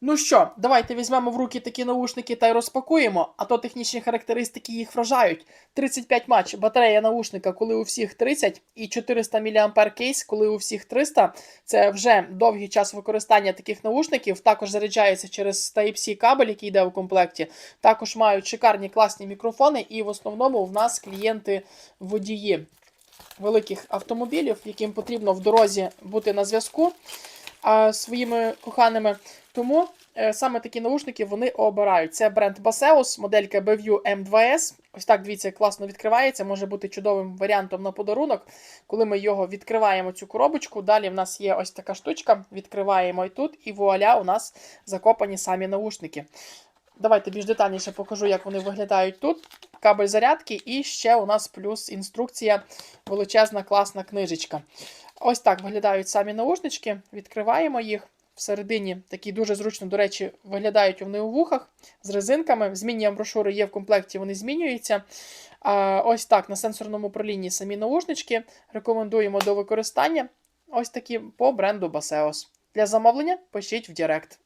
Ну що, давайте візьмемо в руки такі наушники та й розпакуємо, а то технічні характеристики їх вражають. 35 матч, батарея наушника, коли у всіх 30, і 400 мАh кейс, коли у всіх 300. Це вже довгий час використання таких наушників. Також заряджається через Type-C кабель, який йде у комплекті. Також мають шикарні класні мікрофони, і в основному в нас клієнти водії великих автомобілів, яким потрібно в дорозі бути на зв'язку а, своїми коханими. Тому е, саме такі наушники вони обирають. Це бренд Baseus, моделька BVU M2S. Ось так, дивіться, класно відкривається, може бути чудовим варіантом на подарунок. Коли ми його відкриваємо, цю коробочку, далі в нас є ось така штучка, відкриваємо і тут, і вуаля, у нас закопані самі наушники. Давайте більш детальніше покажу, як вони виглядають тут. Кабель зарядки, і ще у нас плюс інструкція, величезна класна книжечка. Ось так виглядають самі наушнички. Відкриваємо їх. Всередині такі дуже зручно, до речі, виглядають вони у вухах з резинками. Змінні брошури є в комплекті, вони змінюються. Ось так на сенсорному проліні самі наушнички. Рекомендуємо до використання. Ось такі по бренду Baseos. Для замовлення пишіть в Директ.